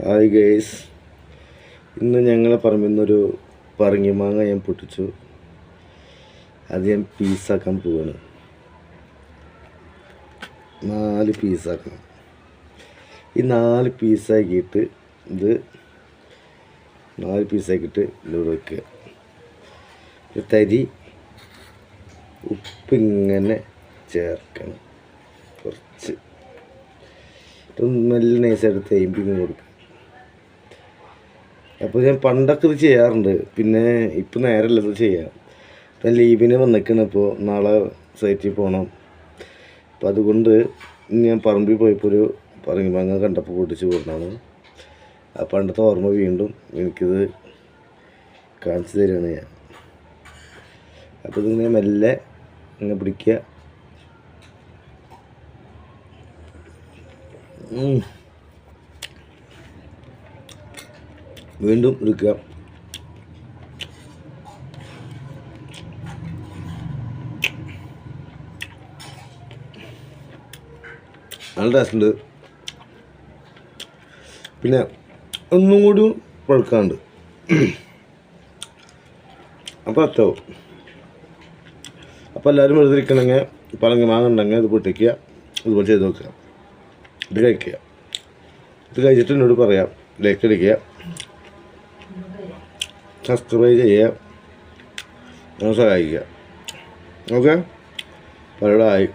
Hi guys ഇന്ന് ഞങ്ങളെ പറമ്പിൽ നിന്നൊരു പറങ്ങി മാങ്ങ ഞാൻ പൊട്ടിച്ചു. അത് ഞാൻ പീസാക്കാൻ പോവാണ്. നാല് പീസാക്കണം. ഈ നാല് പീസാക്കിയിട്ട് ഇത് നാല് പീസാക്കിയിട്ട് ഇതിലൂടെ വെക്കുക. ഒരു തരി ഉപ്പിങ്ങനെ ചേർക്കണം. കുറച്ച്. നല്ല നൈസായിട്ട് തേമ്പിങ്ങ് കൊടുക്കുക. അപ്പോൾ ഞാൻ പണ്ടൊക്കെ ഇത് ചെയ്യാറുണ്ട്. പിന്നെ ഇപ്പം നേരമല്ല ഇത് ചെയ്യാം ഇപ്പം ലീവിന് വന്നിക്കണം നാളെ സൈറ്റിൽ പോകണം അപ്പം അതുകൊണ്ട് ഞാൻ പറമ്പിൽ പോയപ്പോൾ ഒരു പറങ്ങി മാങ്ങ കണ്ടപ്പോൾ പൊട്ടിച്ച് കൊടുക്കണം ആ പണ്ടത്തെ ഓർമ്മ വീണ്ടും എനിക്കിത് കാണിച്ചു തരികയാണ് ഞാൻ. അപ്പോൾ ഇതിങ്ങനെ മെല്ലെ ഇങ്ങനെ പിടിക്കുക വീണ്ടും എടുക്കുക നല്ല ടേസ്റ്റ് ഉണ്ട്. പിന്നെ ഒന്നും കൂടി പഴുക്കാണ്ട് അപ്പോൾ അത്താവും അപ്പോൾ എല്ലാവരും വെറുതിരിക്കണമെങ്കിൽ ഇരിക്കണമെങ്കിൽ വാങ്ങണ്ടെങ്കിൽ ഇത് പൊട്ടിക്കുക ഇതുപോലെ ചെയ്ത് നോക്കുക. ഇത് കഴിക്കുക. ഇത് കഴിച്ചിട്ട് എന്നോട് പറയാം ലൈക്ക് അടിക്കുക. സബ്സ്ക്രൈബ് ചെയ്യുക സഹായിക്കുക ഓക്കെ? പലരും ആയി.